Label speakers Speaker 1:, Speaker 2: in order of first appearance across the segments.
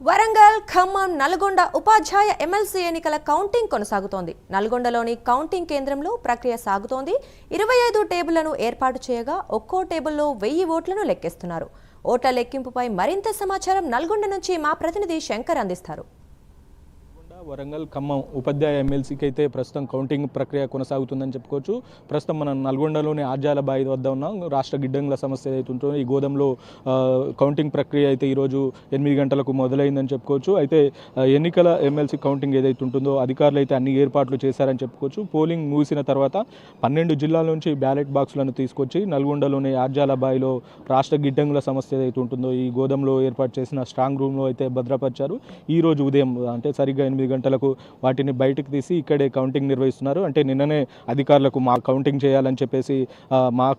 Speaker 1: వరంగల్ ఖమ్మం నల్గొండ ఉపాధ్యాయ MLC ఎన్నికల counting కొనసాగుతోంది. నల్గొండలోని counting కేంద్రంలో ప్రక్రియ సాగుతోంది. ఇరవై ఐదు టేబుళ్ళను ఏర్పాటు చేయగా ఒక్కో టేబుల్లో వెయ్యి ఓట్లను లెక్కిస్తున్నారు. ఓట్ల లెక్కింపుపై మరింత సమాచారం నల్గొండ నుంచి మా ప్రతినిధి శంకర్ అందిస్తారు.
Speaker 2: వరంగల్ ఖమ్మం ఉపాధ్యాయ ఎమ్మెల్సీకి అయితే ప్రస్తుతం కౌంటింగ్ ప్రక్రియ కొనసాగుతుందని చెప్పుకోవచ్చు. ప్రస్తుతం మనం నల్గొండలోని ఆర్జాల బాయి వద్ద ఉన్నాం. రాష్ట్ర గిడ్డంగుల సమస్య అయితే ఉంటుందో ఈ గోదంలో కౌంటింగ్ ప్రక్రియ అయితే ఈరోజు ఎనిమిది గంటలకు మొదలైందని చెప్పుకోవచ్చు. అయితే ఎన్నికల ఎమ్మెల్సీ కౌంటింగ్ ఏదైతే ఉంటుందో అధికారులు అయితే అన్ని ఏర్పాట్లు చేశారని చెప్పుకోవచ్చు. పోలింగ్ ముగిసిన తర్వాత పన్నెండు జిల్లాల నుంచి బ్యాలెట్ బాక్సులను తీసుకొచ్చి నల్గొండలోని ఆర్జాల బాయిలో రాష్ట్ర గిడ్డంగుల సమస్య ఏదైతే ఉంటుందో ఈ గోదంలో ఏర్పాటు చేసిన స్ట్రాంగ్ రూమ్లో అయితే భద్రపరిచారు. ఈ రోజు ఉదయం అంటే సరిగ్గా ఎనిమిది గంటలకు వాటిని బయటకు తీసి ఇక్కడే కౌంటింగ్ నిర్వహిస్తున్నారు. అంటే నిన్ననే అధికారులకు మా కౌంటింగ్ చేయాలని చెప్పేసి మాక్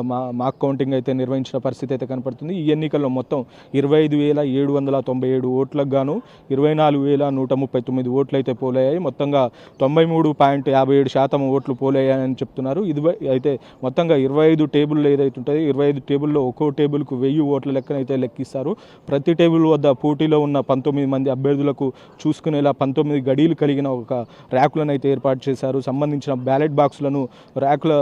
Speaker 2: మా- మాక్ కౌంటింగ్ అయితే నిర్వహించిన పరిస్థితి అయితే కనపడుతుంది. ఈ ఎన్నికల్లో మొత్తం ఇరవై ఐదు వేల ఏడు వందల తొంభై ఏడు ఓట్లకు గాను ఇరవై నాలుగు వేల నూట ముప్పై తొమ్మిది ఓట్లు అయితే పోలయ్యాయి. మొత్తంగా తొంభై మూడు పాయింట్ యాభై ఏడు శాతం ఓట్లు పోలయ్యాయని చెప్తున్నారు. ఇది అయితే మొత్తంగా ఇరవై ఐదు టేబుల్ ఏదైతే ఉంటుందో ఇరవై ఐదు టేబుల్లో ఒక్కో టేబుల్కు వెయ్యి ఓట్ల లెక్కన అయితే లెక్కిస్తారు. ప్రతి టేబుల్ వద్ద పోటీలో ఉన్న పంతొమ్మిది మంది అభ్యర్థులకు చూసుకునేలా పంతొమ్మిది గడీలు కలిగిన ఒక ర్యాకులను అయితే ఏర్పాటు చేశారు. సంబంధించిన బ్యాలెట్ బాక్సులను ర్యాకుల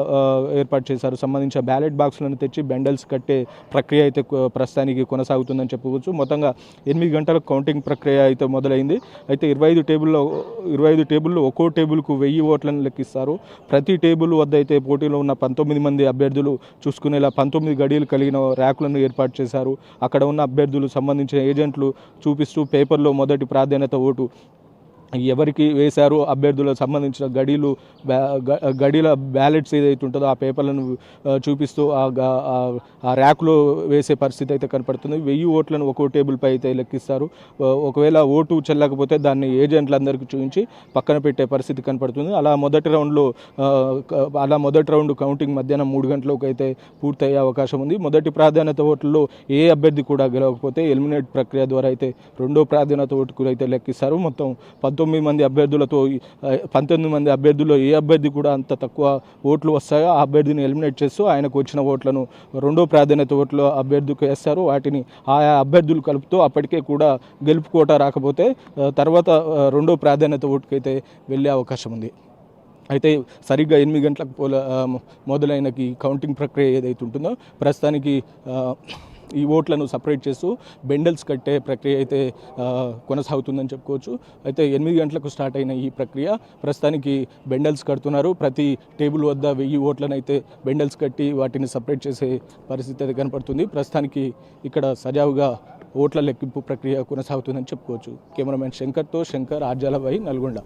Speaker 2: ఏర్పాటు చేశారు. సంబంధించిన బ్యాలెట్ బాక్సులను తెచ్చి బెండల్స్ కట్టే ప్రక్రియ అయితే ప్రస్తుతానికి కొనసాగుతుందని చెప్పుకోవచ్చు. మొత్తంగా ఎనిమిది గంటల కౌంటింగ్ ప్రక్రియ అయితే మొదలైంది. అయితే ఇరవై ఐదు టేబుల్లో ఇరవై ఐదు టేబుల్లో ఒక్కో టేబుల్కు వెయ్యి ఓట్లను లెక్కిస్తారు. ప్రతి టేబుల్ వద్ద అయితే పోటీలో ఉన్న పంతొమ్మిది మంది అభ్యర్థులు చూసుకునేలా పంతొమ్మిది గడియలు కలిగిన ర్యాకులను ఏర్పాటు చేశారు. అక్కడ ఉన్న అభ్యర్థులు సంబంధించిన ఏజెంట్లు చూపిస్తూ పేపర్లో మొదటి ప్రాధాన్యత ఓటు ఎవరికి వేశారు అభ్యర్థులకు సంబంధించిన గడీలు బ్యా గ- గడీల బ్యాలెట్స్ ఏదైతే ఉంటుందో ఆ పేపర్లను చూపిస్తూ ఆ ఆ- ర్యాక్లో వేసే పరిస్థితి అయితే కనపడుతుంది. వెయ్యి ఓట్లను ఒక్కో టేబుల్పై అయితే లెక్కిస్తారు. ఒకవేళ ఓటు చెల్లకపోతే దాన్ని ఏజెంట్లందరికీ చూపించి పక్కన పెట్టే పరిస్థితి కనపడుతుంది. అలా మొదటి రౌండ్లో అలా మొదటి రౌండ్ కౌంటింగ్ మధ్యాహ్నం మూడు గంటలకు అయితే పూర్తయ్యే అవకాశం ఉంది. మొదటి ప్రాధాన్యత ఓట్లలో ఏ అభ్యర్థి కూడా గెలవకపోతే ఎలిమినేట్ ప్రక్రియ ద్వారా అయితే రెండో ప్రాధాన్యత ఓటుకు అయితే లెక్కిస్తారు. మొత్తం పంతొమ్మిది మంది అభ్యర్థులతో పంతొమ్మిది మంది అభ్యర్థుల్లో ఏ అభ్యర్థి కూడా అంత తక్కువ ఓట్లు వస్తాయో ఆ అభ్యర్థిని ఎలిమినేట్ చేస్తూ ఆయనకు వచ్చిన ఓట్లను రెండో ప్రాధాన్యత ఓట్లు అభ్యర్థికి వేస్తారు. వాటిని ఆయా అభ్యర్థులు కలుపుతూ అప్పటికే కూడా గెలుపు కోట రాకపోతే తర్వాత రెండో ప్రాధాన్యత ఓటుకైతే వెళ్ళే అవకాశం ఉంది. అయితే సరిగ్గా ఎనిమిది గంటలకు పోల మొదలైన ఈ కౌంటింగ్ ప్రక్రియ ఏదైతే ఉంటుందో ప్రస్తుతానికి ఈ ఓట్లను సపరేట్ చేస్తూ బెండల్స్ కట్టే ప్రక్రియ అయితే కొనసాగుతుందని చెప్పుకోవచ్చు. అయితే ఎనిమిది గంటలకు స్టార్ట్ అయిన ఈ ప్రక్రియ ప్రస్తుతానికి బెండల్స్ కడుతున్నారు. ప్రతి టేబుల్ వద్ద వెయ్యి ఓట్లను అయితే బెండల్స్ కట్టి వాటిని సపరేట్ చేసే పరిస్థితి అయితే కనపడుతుంది. ప్రస్తుతానికి ఇక్కడ సజావుగా ఓట్ల లెక్కింపు ప్రక్రియ కొనసాగుతుందని చెప్పుకోవచ్చు. కెమెరామెన్ శంకర్తో శంకర్ ఆర్జాలబాయి నల్గొండ.